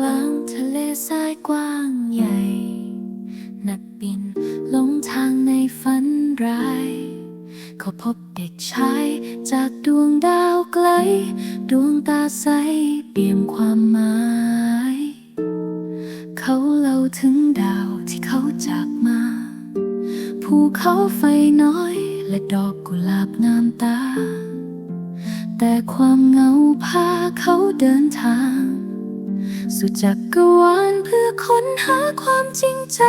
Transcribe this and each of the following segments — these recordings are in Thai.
กลางทะเลทรายกว้างใหญ่ นักบินลงทางในฝันร้าย เขาพบเด็กชายจากดวงดาวไกล ดวงตาใสเปี่ยมความหมาย เขาเล่าถึงดาวที่เขาจากมาภูเขาไฟน้อยและดอกกุหลาบงามตา แต่ความเหงาพาเขาเดินทาง สุดจักรวาลเพื่อค้นหาความจริงใจ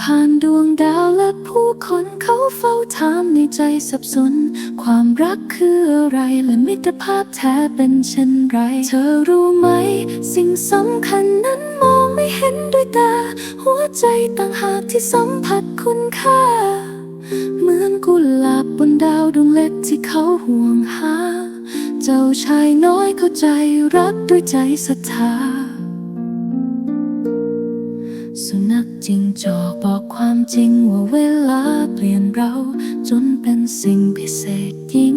ผ่านดวงดาวและผู้คนเขาเฝ้าถามในใจสับสน ความรักคืออะไรและมิตรภาพแท้เป็นเช่นไร เธอรู้ไหม สิ่งสำคัญนั้นมองไม่เห็นด้วยตา หัวใจต่างหากที่สัมผัสคุณค่า เหมือนกุหลาบบนดาวดวงเล็กที่เขาห่วงหาเจ้า ชายน้อยเข้าใจรักด้วยใจศรัทธา สุนัขจิงจอกบอกความจริงว่าเวลาเปลี่ยนเรา จนเป็นสิ่งพิเศษยิ่ง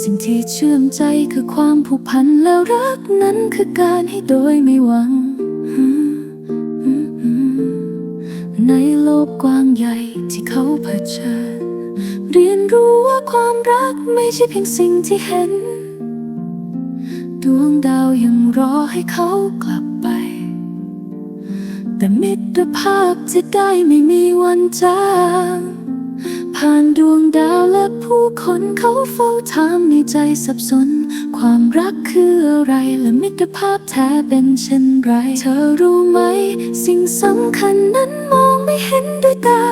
สิ่งที่เชื่อมใจคือความผูกพันแล้วรักนั้นคือการให้โดยไม่หวัง ในโลกกว้างใหญ่ที่เขาเผชิญ เรียนรู้ว่าความรักไม่ใช่เพียงสิ่งที่เห็น ดวงดาวยังรอให้เขากลับไป แต่มิตรภาพจะได้ไม่มีวันจาง ผ่านดวงดาวและผู้คนเขาเฝ้าถามในใจสับสน ความรักคืออะไรและมิตรภาพแท้เป็นเช่นไร เธอรู้ไหม สิ่งสำคัญนั้นมองไม่เห็นด้วยตา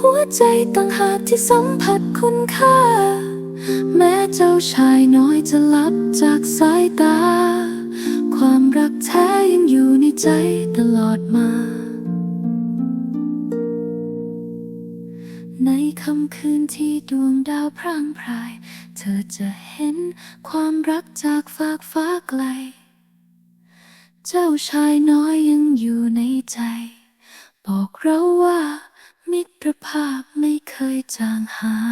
หัวใจต่างหากที่สัมผัสคุณค่า แม้เจ้าชายน้อยจะลับจากสายตา ความรักแท้ยังอยู่ในใจตลอดมา ในค่ำคืนที่ดวงดาวพร่างพราย เธอจะเห็นความรักจากฟากฟ้าไกล เจ้าชายน้อยยังอยู่ในใจ บอกเราว่า มิตรภาพไม่เคยจางหาย